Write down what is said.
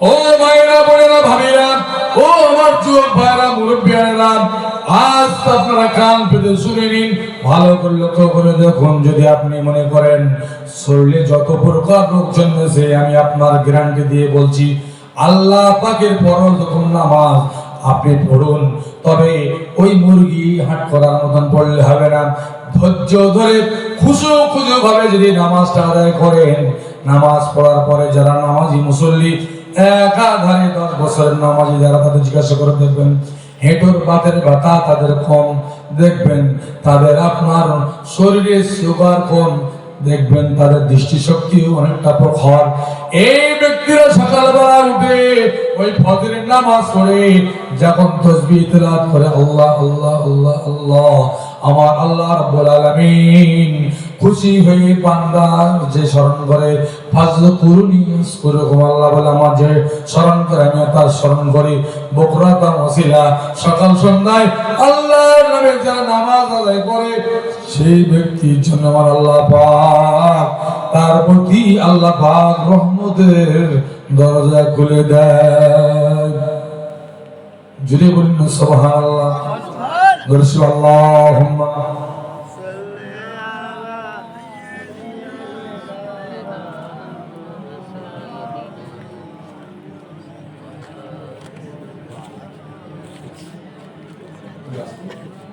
ও মায়েরা, বোনেরা, ভাবিরা, ও আমার যুবক ভাইরা মুরব্বীরা আজ আপনারা কান পেতে শুনে নিন, ভালো করে লক্ষ্য করে দেখুন, যদি আপনি মনে করেন, শরীরে যত প্রকার রোগ জন্মেছে, আমি আপনার গ্যারান্টি দিয়ে বলছি, আল্লাহ পাকের পরল যখন নামাজ আপনি পড়ুন, তবে ওই মুরগি হাট করার মতন পড়লে হবে না। ধৈর্য ধরে, খুশো খুশু ভাবে যদি নামাজটা আদায় করেন, নামাজ পড়ার পরে যারা নামাজি মুসল্লি একাধারে দশ বছরের নামাজি যারা তাদের জিজ্ঞাসা করে দেখবেন, হেঁটুর বাতের ব্যথা তাদের কম। দেখবেন তাদের আপনার শরীরে সুগার কম। দেখবেন তাদের দৃষ্টিশক্তিও অনেকটা প্রখর। এই ব্যক্তিরা সকালবেলা উঠে ওই ফজরের নামাজ পড়ে, যখন তসবি তেলাত করে, আল্লাহ আল্লাহ আল্লাহ আল্লাহ, আমার আল্লাহ আলামিন খুশি হয়ে বান্দা যে স্মরণ করে, ফাজল কুরুনি কুরুকুম আল্লাহ বলে আমার যে স্মরণ করে, আমি তার স্মরণ করি। বকরাতা ওসিলা সকাল সন্ধ্যায় আল্লাহর নামে যারা নামাজ আদায় করে, সেই ব্যক্তির জন্য আমার আল্লাহ পাক তার প্রতি আল্লাহ পাক রহমতের দরজা খুলে দেয় জুড়ে বলুন সুবহান আল্লাহ দর্শক আল্লাহুম্মা Gracias.